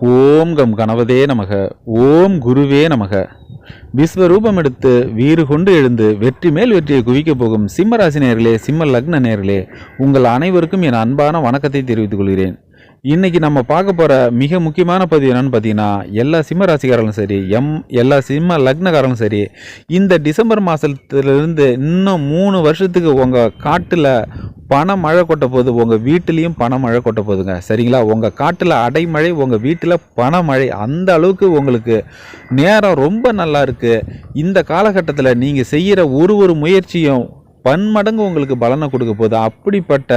ஓம் come கணவதே நமக. ஓம் குருவே நமக. விஸ்வரூபம் எடுத்து வீறு கொண்டு எழுந்து வெற்றி மேல் வெற்றியை குவிக்கப் போகும் சிம்ம ராசி நேர்களே சிம்ம லக்ன நேர்களே உங்கள் அனைவருக்கும் என் அன்பான வணக்கத்தை தெரிவித்துக் கொள்கிறேன். இன்னைக்கு நம்ம பார்க்க போகிற மிக முக்கியமான பதிவு என்னென்னு பார்த்தீங்கன்னா எல்லா சிம்ம ராசிக்காரர்களும் சரி எம் எல்லா சிம்ம லக்னக்காரங்களும் சரி இந்த டிசம்பர் மாதத்துலேருந்து இன்னும் மூணு வருஷத்துக்கு உங்கள் காட்டில் பண மழை கொட்ட போகுது உங்கள் வீட்டிலையும் பண மழை கொட்ட போகுதுங்க. சரிங்களா? உங்கள் காட்டில் அடைமழை உங்கள் வீட்டில் பணமழை அந்த அளவுக்கு உங்களுக்கு நேரம் ரொம்ப நல்லா இருக்குது இந்த காலகட்டத்தில் நீங்கள் செய்கிற ஒரு ஒரு முயற்சியும் பன்மடங்கு உங்களுக்கு பலனை கொடுக்க போகுது. அப்படிப்பட்ட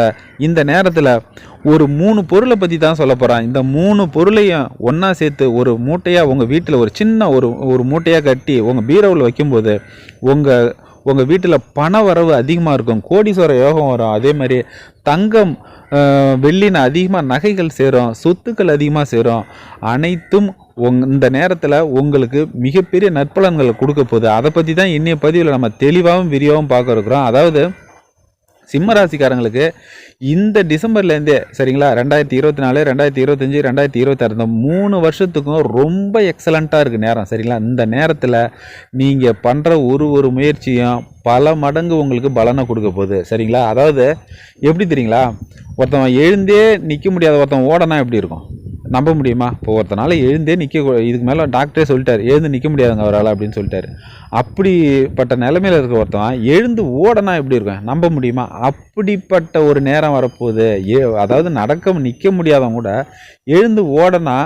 இந்த நேரத்தில் ஒரு மூணு பொருளை பற்றி தான் சொல்ல போகிறான் இந்த மூணு பொருளையும் ஒன்றா சேர்த்து ஒரு மூட்டையாக உங்கள் வீட்டில் ஒரு சின்ன ஒரு ஒரு மூட்டையாக கட்டி உங்கள் பீரோவில் வைக்கும்போது உங்கள் உங்கள் வீட்டில் பண வரவு அதிகமாக இருக்கும். கோடீஸ்வர யோகம் வரும். அதே மாதிரி தங்கம் வெள்ளின வெள்ளின்னு அதிகமாக நகைகள் சேரும். சொத்துக்கள் அதிகமாக சேரும். அனைத்தும் உங் இந்த நேரத்தில் உங்களுக்கு மிகப்பெரிய நற்பலன்களை கொடுக்க போகுது. அதை பற்றி தான் இன்னைய பதிவில் நம்ம தெளிவாகவும் விரிவாகவும் பார்க்க இருக்கிறோம். அதாவது சிம்ம ராசிக்காரங்களுக்கு இந்த டிசம்பர்லேருந்தே சரிங்களா ரெண்டாயிரத்தி இருபத்தி நாலு ரெண்டாயிரத்தி இருபத்தஞ்சி ரெண்டாயிரத்தி இருபத்தாறு இந்த மூணு வருஷத்துக்கும் ரொம்ப எக்ஸலண்ட்டாக இருக்குது நேரம் சரிங்களா? இந்த நேரத்தில் நீங்கள் பண்ணுற ஒரு ஒரு முயற்சியும் பல மடங்கு உங்களுக்கு பலனை கொடுக்க போகுது சரிங்களா? அதாவது எப்படி தெரியுங்களா? ஒருத்தவன் எழுந்தே நிற்க முடியாத ஒருத்தன் ஓடனா எப்படி இருக்கும்? நம்ப முடியுமா? இப்போ ஒருத்தனால எழுந்தே நிற்க இதுக்கு மேலே டாக்டரே சொல்லிட்டார். எழுந்து நிற்க முடியாதுங்க அவரால் அப்படின்னு சொல்லிட்டாரு. அப்படிப்பட்ட நிலமையில் இருக்க ஒருத்தன் எழுந்து ஓடனா எப்படி இருக்கும்? நம்ப முடியுமா? அப்படிப்பட்ட ஒரு நேரம் வரப்போகுது. ஏ அதாவது நடக்க நிற்க முடியாதவங்க கூட எழுந்து ஓடனா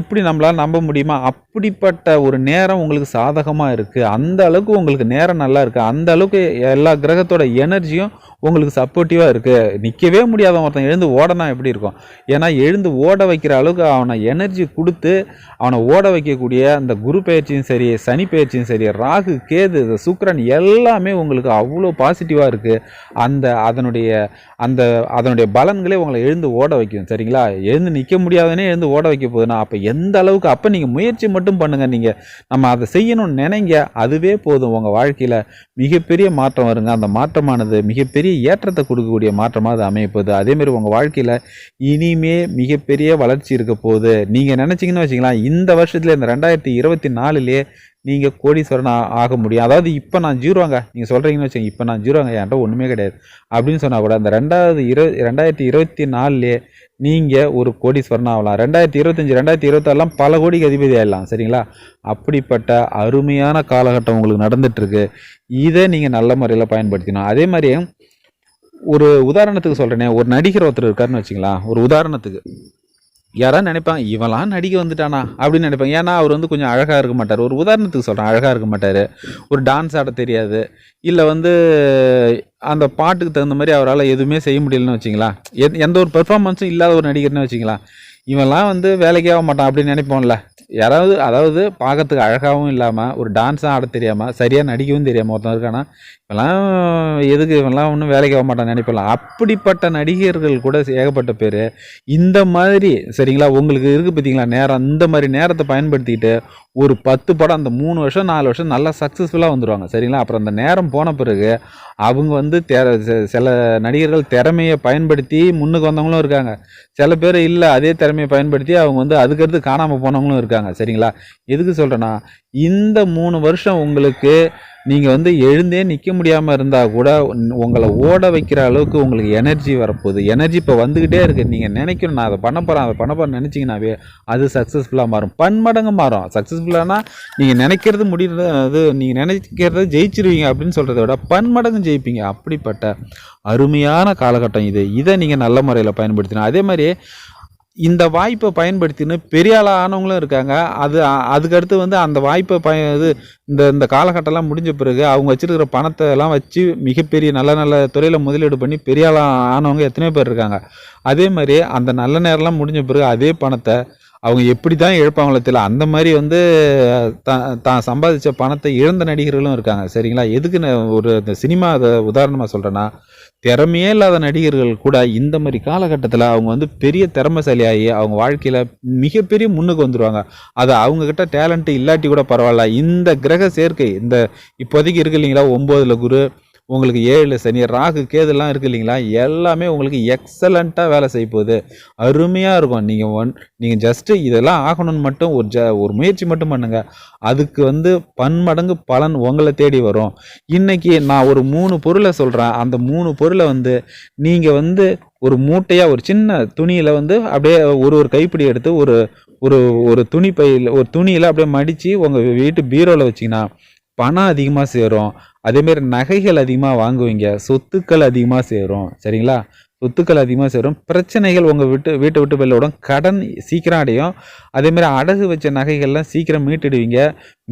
எப்படி நம்மளால் நம்ப முடியுமா? அப்படிப்பட்ட ஒரு நேரம் உங்களுக்கு சாதகமாக இருக்குது அந்த அளவுக்கு உங்களுக்கு நேரம் நல்லா இருக்குது அந்த அளவுக்கு எல்லா கிரகத்தோட எனர்ஜியும் உங்களுக்கு சப்போர்ட்டிவாக இருக்குது நிற்கவே முடியாத ஒருத்தன் எழுந்து ஓடனா எப்படி இருக்கும்? ஏன்னா எழுந்து ஓட வைக்கிற அளவுக்கு அவனை எனர்ஜி கொடுத்து அவனை ஓட வைக்கக்கூடிய அந்த குரு பயிற்சியும் சரி சனி பயிற்சியும் சரி ராகு கேது இந்த எல்லாமே உங்களுக்கு அவ்வளோ பாசிட்டிவாக இருக்குது அந்த அதனுடைய அந்த அதனுடைய பலன்களே உங்களை எழுந்து ஓட வைக்கும். சரிங்களா? எழுந்து நிற்க முடியாதனே எழுந்து ஓட வைக்க போகுதுன்னா அப்போ எந்த அளவுக்கு அப்போ நீங்கள் முயற்சி மட்டும் பண்ணுங்கள் நீங்கள் நம்ம அதை செய்யணும்னு நினைங்க அதுவே போதும். உங்கள் வாழ்க்கையில் மிகப்பெரிய மாற்றம் வருங்க. அந்த மாற்றமானது மிகப்பெரிய ஏற்றத்தை கொடுக்கக்கூடிய மாற்றமாக அது அமையப்போகுது. அதேமாரி உங்கள் வாழ்க்கையில் இனிமே மிகப்பெரிய வளர்ச்சி இருக்க போகுது. நீங்கள் நினச்சிங்கன்னு வச்சிங்களேன் இந்த வருஷத்தில் இந்த ரெண்டாயிரத்தி இருபத்தி நாலுலேயே நீங்கள் கோடீஸ்வரன் ஆக முடியும். அதாவது இப்போ நான் ஜீரோங்க. நீங்கள் சொல்கிறீங்கன்னு வச்சுங்க இப்போ நான் ஜீரோங்க. என்கிட்ட ஒன்றுமே கிடையாது. அப்படின்னு சொன்னால் கூட அந்த ரெண்டாவது இரு ரெண்டாயிரத்தி இருபத்தி நாலுலேயே நீங்கள் ஒரு கோடீஸ்வரன் ஆகலாம். ரெண்டாயிரத்தி இருபத்தஞ்சி ரெண்டாயிரத்தி இருபத்தாறுலாம் பல கோடிக்கு அதிபதி ஆகிடலாம் சரிங்களா? அப்படிப்பட்ட அருமையான காலகட்டம் உங்களுக்கு நடந்துகிட்ருக்கு இதை நீங்கள் நல்ல முறையில் பயன்படுத்திக்கணும். அதே மாதிரி ஒரு உதாரணத்துக்கு சொல்கிறேனே ஒரு நடிகர் ஒருத்தர் இருக்காருன்னு வச்சுங்களா ஒரு உதாரணத்துக்கு. யாராவது நினைப்பாங்க இவன்லாம் நடிக்க வந்துட்டானா? அப்படின்னு நினைப்பாங்க. ஏன்னா அவர் வந்து கொஞ்சம் அழகாக இருக்க மாட்டார். ஒரு உதாரணத்துக்கு சொல்கிறேன் அழகாக இருக்க மாட்டார். ஒரு டான்ஸ் ஆட தெரியாது. இல்லை வந்து அந்த பாட்டுக்கு தகுந்த மாதிரி அவரால் எதுவுமே செய்ய முடியலன்னு வச்சிங்களா எந்த எந்த ஒரு பெர்ஃபார்மன்ஸும் இல்லாத ஒரு நடிகர்னு வச்சிங்களா இவன்லாம் வந்து வேலைக்கே ஆக மாட்டான் அப்படின்னு நினைப்போம்ல. யாராவது அதாவது பார்க்கறதுக்கு அழகாகவும் இல்லாமல் ஒரு டான்ஸாக ஆட தெரியாமல் சரியாக நடிக்கவும் தெரியாமல் ஒருத்தன் இருக்கானா இவெல்லாம் எதுக்கு இவெல்லாம் ஒன்றும் வேலைக்கு ஆக மாட்டான் நினைப்பலாம் அப்படிப்பட்ட நடிகர்கள் கூட ஏகப்பட்ட பேர். இந்த மாதிரி சரிங்களா உங்களுக்கு இருக்குது பார்த்தீங்களா நேரம் இந்த மாதிரி நேரத்தை பயன்படுத்திக்கிட்டு ஒரு பத்து படம் அந்த மூணு வருஷம் நாலு வருஷம் நல்லா சக்ஸஸ்ஃபுல்லாக வந்துடுவாங்க சரிங்களா? அப்புறம் அந்த நேரம் போன பிறகு அவங்க வந்து சில நடிகர்கள் திறமையை பயன்படுத்தி முன்னுக்கு வந்தவங்களும் இருக்காங்க. சில பேர் இல்லை அதே திறமையை பயன்படுத்தி அவங்க வந்து அதுக்கடுத்து காணாமல் போனவங்களும் இருக்காங்க. சரிங்களா? எதுக்கு சொல்கிறேன்னா இந்த மூணு வருஷம் உங்களுக்கு நீங்கள் வந்து எழுந்தே நிற்க முடியாமல் இருந்தால் கூட உங்களை ஓட வைக்கிற அளவுக்கு உங்களுக்கு எனர்ஜி வரப்போகுது. எனர்ஜி இப்போ வந்துக்கிட்டே இருக்குது நீங்கள் நினைக்கணும் நான் அதை பண்ண போகிறேன் அதை பண்ண போகிறேன் நினச்சிங்கன்னாவே அது சக்ஸஸ்ஃபுல்லாக மாறும். பன்மடங்கு மாறும். சக்ஸஸ்ஃபுல்லானா நீங்கள் நினைக்கிறது முடியறது அது நீங்கள் நினைக்கிறத ஜெயிச்சிருவீங்க அப்படின்னு சொல்கிறத விட பன்மடங்கு ஜெயிப்பீங்க. அப்படிப்பட்ட அருமையான காலகட்டம் இது. இதை நீங்கள் நல்ல முறையில் பயன்படுத்தினா அதே மாதிரி இந்த வாய்ப்பை பயன்படுத்தின்னு பெரிய ஆனவங்களும் இருக்காங்க. அது அதுக்கடுத்து வந்து அந்த வாய்ப்பை பய இது இந்த இந்த காலகட்டம்லாம் முடிஞ்ச பிறகு அவங்க வச்சிருக்கிற பணத்தை எல்லாம் வச்சு மிகப்பெரிய நல்ல நல்ல துறையில் முதலீடு பண்ணி பெரிய ஆளாக ஆனவங்க எத்தனையோ பேர் இருக்காங்க. அதே மாதிரி அந்த நல்ல நேரம்லாம் முடிஞ்ச பிறகு அதே பணத்தை அவங்க எப்படி தான் இழப்பாங்களோ தெரியல. அந்த மாதிரி வந்து தான் தான் சம்பாதிச்ச பணத்தை இழந்த நடிகர்களும் இருக்காங்க. சரிங்களா? எதுக்கு ஒரு இந்த சினிமா அதை உதாரணமாக சொல்கிறேன்னா திறமையே இல்லாத நடிகர்கள் கூட இந்த மாதிரி காலகட்டத்தில் அவங்க வந்து பெரிய திறமைசாலியாகி அவங்க வாழ்க்கையில் மிகப்பெரிய முன்னுக்கு வந்துடுவாங்க அது அவங்கக்கிட்ட டேலண்ட்டு இல்லாட்டி கூட பரவாயில்ல. இந்த கிரக சேர்க்கை இந்த இப்போதைக்கு இருக்கு இல்லைங்களா? ஒம்போதில் குரு உங்களுக்கு ஏழு சனி ராகு கேதுலாம் இருக்கு இல்லைங்களா? எல்லாமே உங்களுக்கு எக்ஸலண்ட்டாக வேலை செய்ய போகுது. அருமையாக இருக்கும். நீங்கள் ஒன் நீங்கள் ஜஸ்ட்டு இதெல்லாம் ஆகணும்னு மட்டும் ஒரு ஜ ஒரு முயற்சி மட்டும் பண்ணுங்கள் அதுக்கு வந்து பன்மடங்கு பலன் உங்களை தேடி வரும். இன்றைக்கி நான் ஒரு மூணு பொருளை சொல்கிறேன் அந்த மூணு பொருளை வந்து நீங்கள் வந்து ஒரு மூட்டையாக ஒரு சின்ன துணியில் வந்து அப்படியே ஒரு ஒரு கைப்பிடி எடுத்து ஒரு ஒரு ஒரு துணி பையில் ஒரு துணியில் அப்படியே மடித்து உங்கள் வீட்டு பீரோவில் வச்சிங்கன்னா பணம் அதிகமாக சேரும். அதேமாரி நகைகள் அதிகமாக வாங்குவீங்க சொத்துக்கள் அதிகமாக சேரும் சரிங்களா? சொத்துக்கள் அதிகமாக சேரும் பிரச்சனைகள் உங்கள் விட்டு வீட்டை விட்டு வெளில விடும் கடன் சீக்கிரம் அடையும். அதேமாரி அடகு வச்ச நகைகள்லாம் சீக்கிரம் மீட்டுடுவீங்க.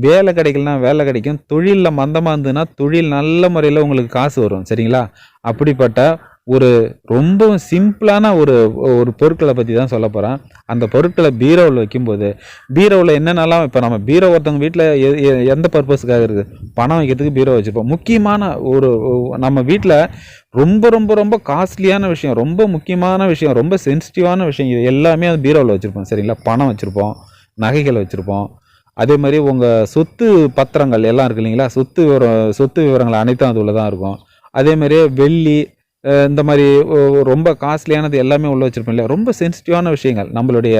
வேலை கிடைக்கலனா வேலை கிடைக்கும். தொழிலில் மந்தமாக இருந்ததுன்னா தொழில் நல்ல முறையில் உங்களுக்கு காசு வரும் சரிங்களா? அப்படிப்பட்ட ஒரு ரொம்ப சிம்பிளான ஒரு ஒரு பொருட்களை பற்றி தான் சொல்ல போகிறேன் அந்த பொருட்களை பீரோவில் வைக்கும்போது பீரோவில் என்னென்னலாம் இப்போ நம்ம பீரோ ஒருத்தவங்க வீட்டில் எந்த பர்பஸ்க்காக இருக்குது பணம் வைக்கிறதுக்கு பீரோ வச்சுருப்போம். முக்கியமான ஒரு நம்ம வீட்டில் ரொம்ப ரொம்ப ரொம்ப காஸ்ட்லியான விஷயம் ரொம்ப முக்கியமான விஷயம் ரொம்ப சென்சிட்டிவான விஷயம் இது எல்லாமே அந்த பீரோவில் வச்சுருப்போம். சரிங்களா? பணம் வச்சுருப்போம் நகைகள் வச்சுருப்போம். அதே மாதிரி உங்கள் சொத்து பத்திரங்கள் எல்லாம் இருக்கு இல்லைங்களா? சொத்து விவரம் சொத்து விவரங்கள் அனைத்தும் அது உள்ளே தான் இருக்கும். அதே மாதிரியே வெள்ளி இந்த மாதிரி ரொம்ப காஸ்ட்லியானது எல்லாமே உள்ள வச்சுருப்போம் இல்லையா? ரொம்ப சென்சிட்டிவான விஷயங்கள். நம்மளுடைய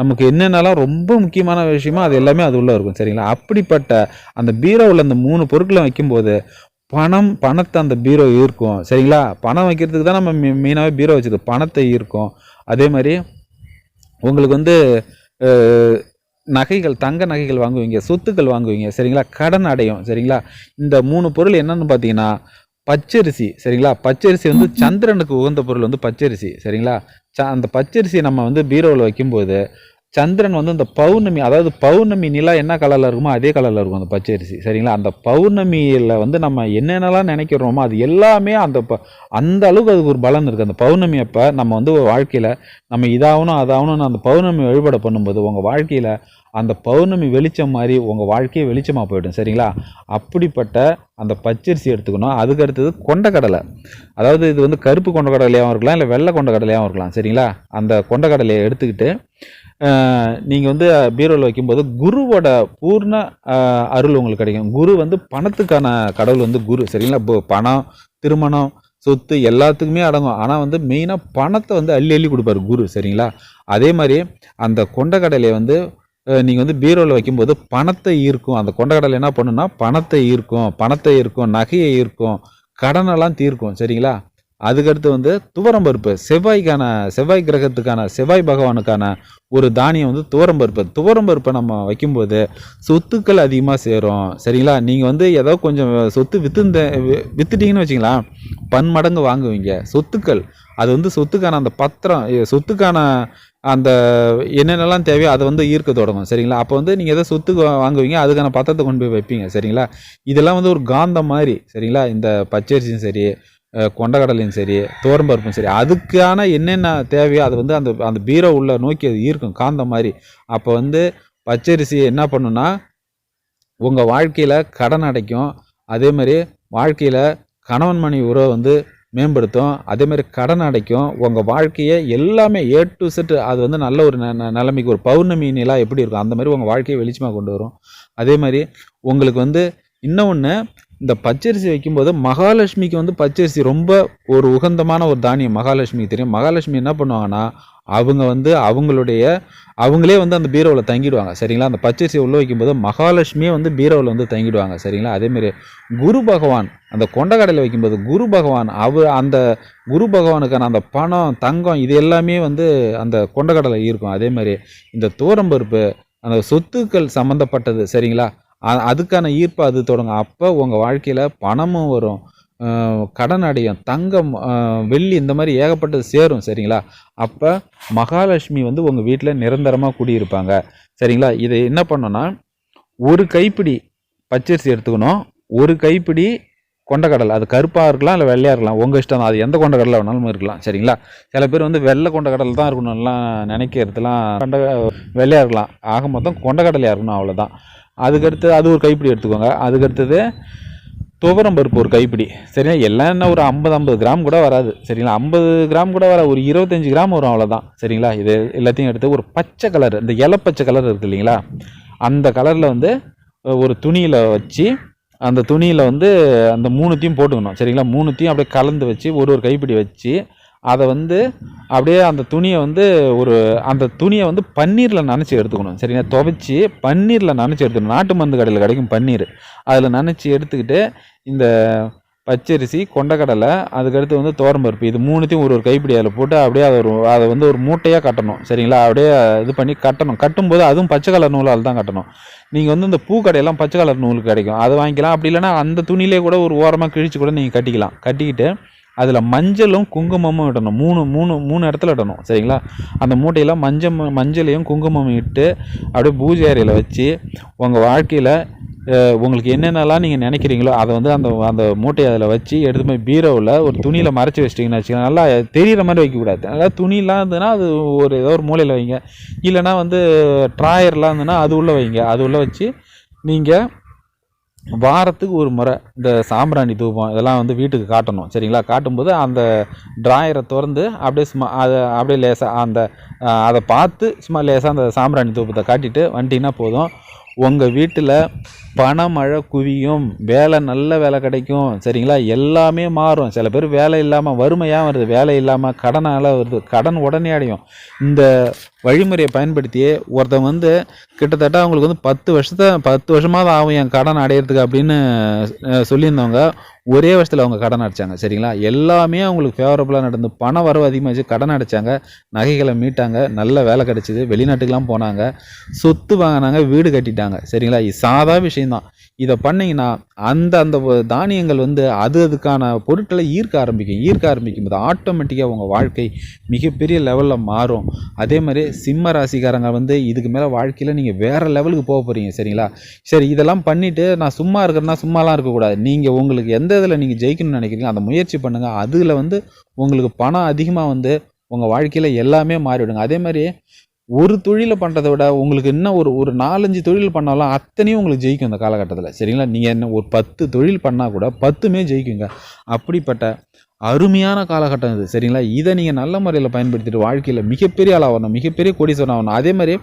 நமக்கு என்னென்னலாம் ரொம்ப முக்கியமான விஷயமோ அது எல்லாமே அது உள்ளே இருக்கும் சரிங்களா? அப்படிப்பட்ட அந்த பீரோவில் அந்த மூணு பொருட்களை வைக்கும்போது பணம் பணத்தை அந்த பீரோ ஈர்க்கும் சரிங்களா? பணம் வைக்கிறதுக்கு தான் நம்ம மெயினாகவே பீரோ வச்சுருக்கோம் பணத்தை ஈர்க்கும். அதே மாதிரி உங்களுக்கு வந்து நகைகள் தங்க நகைகள் வாங்குவீங்க சொத்துக்கள் வாங்குவீங்க சரிங்களா? கடன் அடையும் சரிங்களா? இந்த மூணு பொருள் என்னன்னு பார்த்தீங்கன்னா பச்சரிசி சரிங்களா? பச்சரிசி வந்து சந்திரனுக்கு உகந்த பொருள் வந்து பச்சரிசி சரிங்களா? ச அந்த பச்சரிசி நம்ம வந்து பீரோவில் வைக்கும்போது சந்திரன் வந்து இந்த பௌர்ணமி அதாவது பௌர்ணமி நிலா என்ன கலரில் இருக்குமோ அதே கலரில் இருக்கும் அந்த பச்சரிசி சரிங்களா? அந்த பௌர்ணமியில் வந்து நம்ம என்னென்னலாம் நினைக்கிறோமோ அது எல்லாமே அந்த ப அந்த அளவுக்கு அதுக்கு ஒரு பலன் இருக்குது அந்த பௌர்ணமி அப்போ நம்ம வந்து வாழ்க்கையில் நம்ம இதாகணும் அதாகணும்னு அந்த பௌர்ணமி வழிபாடு பண்ணும்போது உங்கள் வாழ்க்கையில் அந்த பௌர்ணமி வெளிச்சம் மாதிரி உங்கள் வாழ்க்கையே வெளிச்சமாக போயிடும். சரிங்களா? அப்படிப்பட்ட அந்த பச்சரிசி எடுத்துக்கணும். அதுக்கு அடுத்தது கொண்டக்கடலை. அதாவது இது வந்து கருப்பு கொண்டக்கடலையாகவும் இருக்கலாம் இல்லை வெள்ளை கொண்டக்கடலையாகவும் இருக்கலாம். சரிங்களா? அந்த கொண்டக்கடலையை எடுத்துக்கிட்டு நீங்கள் வந்து பீரோவில் வைக்கும்போது குருவோட பூர்ண அருள் உங்களுக்கு கிடைக்கும். குரு வந்து பணத்துக்கான கடவுள் வந்து குரு. சரிங்களா? இப்போ பணம் திருமணம் சொத்து எல்லாத்துக்குமே அடங்கும். ஆனால் வந்து மெயினாக பணத்தை வந்து அள்ளி அள்ளி கொடுப்பாரு குரு. சரிங்களா? அதே மாதிரி அந்த கொண்டக்கடலையை வந்து நீங்கள் வந்து பீரோவில் வைக்கும்போது பணத்தை ஈர்க்கும். அந்த கொண்டக்கடலை என்ன பண்ணுன்னா பணத்தை ஈர்க்கும். பணத்தை ஈர்க்கும் நகையை ஈர்க்கும். கடனெல்லாம் தீர்க்கும். சரிங்களா? அதுக்கடுத்து வந்து துவரம் பருப்பு செவ்வாய்க்கான செவ்வாய் கிரகத்துக்கான செவ்வாய் பகவானுக்கான ஒரு தானியம் வந்து துவரம் பருப்பு. துவரம் பருப்பை நம்ம வைக்கும்போது சொத்துக்கள் அதிகமாக சேரும். சரிங்களா? நீங்கள் வந்து ஏதோ கொஞ்சம் சொத்து வித்துந்த வித்துட்டிங்கன்னு வச்சிங்களா பன்மடங்கு வாங்குவீங்க. சொத்துக்கள் அது வந்து சொத்துக்கான அந்த பத்திரம் சொத்துக்கான அந்த என்னென்னலாம் தேவையோ அதை வந்து ஈர்க்க தொடங்கும். சரிங்களா? அப்போ வந்து நீங்கள் எதோ சொத்து வாங்குவீங்க அதுக்கான பத்திரத்தை கொண்டு போய் வைப்பீங்க. சரிங்களா? இதெல்லாம் வந்து ஒரு காந்தம் மாதிரி. சரிங்களா? இந்த பச்சரிசியும் சரி கொண்டக்கடலையும் சரி துவரம்பருப்பும் சரி அதுக்கான என்னென்ன தேவையோ அது வந்து அந்த அந்த பீரோ உள்ள நோக்கி அது ஈர்க்கும் காந்த மாதிரி. அப்போ வந்து பச்சரிசியை என்ன பண்ணுன்னா உங்கள் வாழ்க்கையில் கடன் அடைக்கும். அதே மாதிரி வாழ்க்கையில் கணவன் மனைவி உறவை வந்து மேம்படுத்தும். அதேமாதிரி கடன் அடைக்கும். உங்கள் வாழ்க்கையை எல்லாமே ஏ டு செட்டு அது வந்து நல்ல ஒரு ந- ந- நிலைமைக்கு ஒரு பௌர்ணமி நிலா எப்படி இருக்கும்? அந்த மாதிரி உங்கள் வாழ்க்கையை வெளிச்சமாக கொண்டு வரும். அதே மாதிரி உங்களுக்கு வந்து இன்னொன்று இந்த பச்சரிசி வைக்கும்போது மகாலட்சுமிக்கு வந்து பச்சரிசி ரொம்ப ஒரு உகந்தமான ஒரு தானியம் மகாலட்சுமிக்கு தெரியும். மகாலட்சுமி என்ன பண்ணுவாங்கன்னா அவங்க வந்து அவங்களுடைய அவங்களே வந்து அந்த பீரோவில் தங்கிடுவாங்க. சரிங்களா? அந்த பச்சரிசி உள்ளே வைக்கும்போது மகாலட்சுமியே வந்து பீரோவில் வந்து தங்கிடுவாங்க. சரிங்களா? அதேமாரி குரு பகவான் அந்த கொண்டக்கடையில் வைக்கும்போது குரு பகவான் அவர் அந்த குரு பகவானுக்கான அந்த பணம் தங்கம் இது எல்லாமே வந்து அந்த கொண்டக்கடலை இருக்கும் அதே மாதிரி இந்த தோரம்பருப்பு அந்த சொத்துக்கள் சம்மந்தப்பட்டது சரிங்களா? அதுக்கான ஈர்ப்பு அது தொடங்கும். அப்போ உங்கள் வாழ்க்கையில் பணமும் வரும். கடன் அடையும். தங்கம் வெள்ளி இந்த மாதிரி ஏகப்பட்டது சேரும் சரிங்களா? அப்போ மகாலட்சுமி வந்து உங்கள் வீட்டில் நிரந்தரமாக குடியிருப்பாங்க. சரிங்களா? இதை என்ன பண்ணோன்னா ஒரு கைப்பிடி பச்சரிசி எடுத்துக்கணும். ஒரு கைப்பிடி கொண்டக்கடலை. அது கருப்பாக இருக்கலாம் இல்லை வெள்ளையாக இருக்கலாம். உங்கள் இஷ்டம் தான். அது எந்த கொண்டக்கடலை வேணாலும் இருக்கலாம் சரிங்களா? சில பேர் வந்து வெள்ளை கொண்டக்கடலை தான் இருக்கணும்லாம் நினைக்கிறதுலாம் கொண்ட வெள்ளையாக இருக்கலாம். ஆக மொத்தம் கொண்டக்கடலையாக இருக்கணும் அவ்வளோதான் அதுக்கடுத்து அது ஒரு கைப்பிடி எடுத்துக்கோங்க. அதுக்கடுத்தது துவரம் பருப்பு ஒரு கைப்பிடி. சரிங்களா எல்லாம் என்ன ஒரு ஐம்பது ஐம்பது கிராம் கூட வராது. சரிங்களா? ஐம்பது கிராம் கூட வர ஒரு இருபத்தஞ்சி கிராம் வரும் அவ்வளோதான் சரிங்களா? இது எல்லாத்தையும் எடுத்து ஒரு பச்சை கலர் இந்த இலை பச்சை கலர் இருக்குது இல்லைங்களா? அந்த கலரில் வந்து ஒரு துணியில் வச்சு அந்த துணியில் வந்து அந்த மூணுத்தையும் போட்டுக்கணும். சரிங்களா? மூணுத்தையும் அப்படியே கலந்து வச்சு ஒரு ஒரு கைப்பிடி வச்சு அதை வந்து அப்படியே அந்த துணியை வந்து ஒரு அந்த துணியை வந்து பன்னீரில் நனைச்சி எடுத்துக்கணும். சரிங்களா? துவைச்சி பன்னீரில் நினச்சி எடுத்துக்கணும். நாட்டு மருந்து கடையில் கிடைக்கும் பன்னீர். அதில் நினச்சி எடுத்துக்கிட்டு இந்த பச்சரிசி கொண்டக்கடலை அதுக்கடுத்து வந்து தோரம்பருப்பு இது மூணுத்தையும் ஒரு ஒரு கைப்பிடி அதில் போட்டு அப்படியே அதை ஒரு அதை வந்து ஒரு மூட்டையாக கட்டணும். சரிங்களா? அப்படியே இது பண்ணி கட்டணும். கட்டும்போது அதுவும் பச்சை கலர் நூலால் தான் கட்டணும். நீங்கள் வந்து இந்த பூ கடையெல்லாம் பச்சை கலர் நூல் கிடைக்கும். அதை வாங்கிக்கலாம். அப்படி இல்லைன்னா அந்த துணியிலே கூட ஒரு ஓரமாக கிழிச்சு கூட நீங்கள் கட்டிக்கலாம். கட்டிக்கிட்டு அதில் மஞ்சளும் குங்குமமும் இடணும். மூணு மூணு மூணு இடத்துல இடணும். சரிங்களா? அந்த மூட்டையில் மஞ்சள் மஞ்சளையும் குங்குமமும் இட்டு அப்படியே பூஜை அறையில் வச்சு உங்கள் வாழ்க்கையில் உங்களுக்கு என்னென்னலாம் நீங்கள் நினைக்கிறீங்களோ அதை வந்து அந்த அந்த மூட்டையை அதில் வச்சு எடுத்து போய் பீரோவில் ஒரு துணியில் மறைச்சி வச்சிட்டிங்கன்னு வச்சுக்கோங்க. நல்லா தெரிகிற மாதிரி வைக்கக்கூடாது அதாவது துணிலாம் இருந்ததுன்னா அது ஒரு ஏதோ ஒரு மூலையில் வைங்க. இல்லைன்னா வந்து ட்ராயர்லாம் இருந்ததுன்னா அது உள்ளே வைங்க. அது உள்ளே வச்சு நீங்கள் வாரத்துக்கு ஒரு முறை இந்த சாம்பிராணி தூபம் இதெல்லாம் வந்து வீட்டுக்கு காட்டணும் சரிங்களா? காட்டும்போது அந்த ட்ராயரை திறந்து அப்படியே சும்மா அதை அப்படியே லேசாக அந்த அதை பார்த்து சும்மா லேசாக அந்த சாம்பிராணி தூபத்தை காட்டிட்டு வந்துட்டிங்கன்னா போதும். உங்கள் வீட்டில் பணமழை குவியும் வேலை நல்ல வேலை கிடைக்கும் சரிங்களா? எல்லாமே மாறும். சில பேர் வேலை இல்லாமல் வறுமையாக வருது. வேலை இல்லாமல் கடனால் வருது. கடன் உடனே அடையும். இந்த வழிமுறையை பயன்படுத்தியே ஒருத்தன் வந்து கிட்டத்தட்ட அவங்களுக்கு வந்து பத்து வருஷத்தை பத்து வருஷமாவது ஆகும் என் கடன் அடையிறதுக்கு அப்படின்னு சொல்லியிருந்தவங்க ஒரே வருஷத்தில் அவங்க கடன் அடைச்சாங்க சரிங்களா? எல்லாமே அவங்களுக்கு ஃபேவரபுளாக நடந்து பண வரவு அதிகமாச்சு கடன் அடைச்சாங்க நகைகளை மீட்டாங்க நல்ல வேலை கிடைச்சிது வெளிநாட்டுக்கெலாம் போனாங்க சொத்து வாங்கினாங்க வீடு கட்டிட்டாங்க சரிங்களா? இது சாதா விஷயந்தான் இதை பண்ணிங்கன்னா அந்த அந்த தானியங்கள் வந்து அது அதுக்கான பொருட்களை ஈர்க்க ஆரம்பிக்கும். ஈர்க்க ஆரம்பிக்கும் போது ஆட்டோமேட்டிக்காக உங்கள் வாழ்க்கை மிகப்பெரிய லெவலில் மாறும். அதே மாதிரி சிம்ம ராசிக்காரங்க வந்து இதுக்கு மேலே வாழ்க்கையில் நீங்கள் வேறு லெவலுக்கு போக போகிறீங்க சரிங்களா? சரி இதெல்லாம் பண்ணிவிட்டு நான் சும்மா இருக்கிறேன்னா சும்மாலாம் இருக்கக்கூடாது. நீங்கள் உங்களுக்கு எந்த இதில் நீங்கள் ஜெயிக்கணும்னு நினைக்கிறீங்க அந்த முயற்சி பண்ணுங்கள் அதில் வந்து உங்களுக்கு பணம் அதிகமாக வந்து உங்கள் வாழ்க்கையில் எல்லாமே மாறிவிடுங்க. அதே மாதிரி ஒரு தொழிலை பண்ணுறதை விட உங்களுக்கு இன்னும் ஒரு ஒரு நாலஞ்சு தொழில் பண்ணாலும் அத்தனையும் உங்களுக்கு ஜெயிக்கும் இந்த காலகட்டத்தில். சரிங்களா? நீங்கள் என்ன ஒரு பத்து தொழில் பண்ணால் கூட பத்துமே ஜெயிக்குங்க. அப்படிப்பட்ட அருமையான காலகட்டம் இது. சரிங்களா? இதை நீங்கள் நல்ல முறையில் பயன்படுத்திட்டு வாழ்க்கையில் மிகப்பெரிய ஆளாக வரணும் மிகப்பெரிய கோடீஸ்வரன் ஆகணும் அதே மாதிரி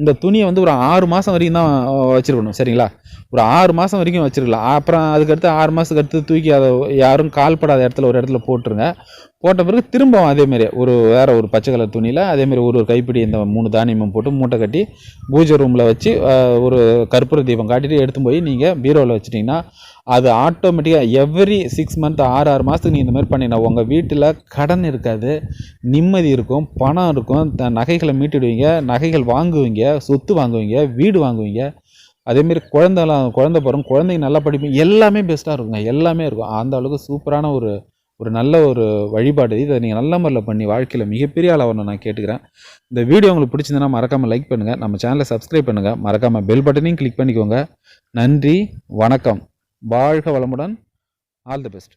இந்த துணியை வந்து ஒரு ஆறு மாதம் வரைக்கும் தான் வச்சுருக்கணும். சரிங்களா? ஒரு ஆறு மாதம் வரைக்கும் வச்சிருக்கலாம். அப்புறம் அதுக்கடுத்து ஆறு மாதத்துக்கு அடுத்து தூக்கி அதை யாரும் கால்படாத இடத்துல ஒரு இடத்துல போட்டுருங்க. போட்ட பிறகு திரும்பவும் அதேமாரி ஒரு வேறு ஒரு பச்சை கலர் துணியில் அதேமாரி ஒரு ஒரு கைப்பிடி இந்த மூணு தானியமும் போட்டு மூட்டை கட்டி பூஜை ரூமில் வச்சு ஒரு கற்பூர தீபம் காட்டிட்டு எடுத்து போய் நீங்கள் பீரோவில் வச்சிட்டிங்கன்னா அது ஆட்டோமேட்டிக்காக எவ்ரி சிக்ஸ் மந்த் ஆறு ஆறு மாதத்துக்கு நீங்கள் இந்த மாதிரி பண்ணினா உங்கள் வீட்டில் கடன் இருக்காது நிம்மதி இருக்கும் பணம் இருக்கும் த- நகைகளை மீட்டுடுவீங்க நகைகள் வாங்குவீங்க சொத்து வாங்குவீங்க வீடு வாங்குவீங்க. அதேமாரி குழந்தைலாம் குழந்தை பிறகு குழந்தைங்க நல்லா படிப்பீங்க எல்லாமே பெஸ்ட்டாக இருக்குங்க எல்லாமே இருக்கும். அந்த அளவுக்கு சூப்பரான ஒரு ஒரு நல்ல ஒரு வழிபாடு. இதை நீங்கள் நல்ல முறையில் பண்ணி வாழ்க்கையில் மிகப்பெரிய அளவு நான் கேட்டுக்கிறேன். இந்த வீடியோ உங்களுக்கு பிடிச்சிருந்தனா மறக்காமல் லைக் பண்ணுங்கள் நம்ம சேனலை சப்ஸ்கிரைப் பண்ணுங்கள் மறக்காமல் பெல் பட்டனையும் கிளிக் பண்ணிக்கோங்க. நன்றி வணக்கம். வாழ்க வளமுடன். All the best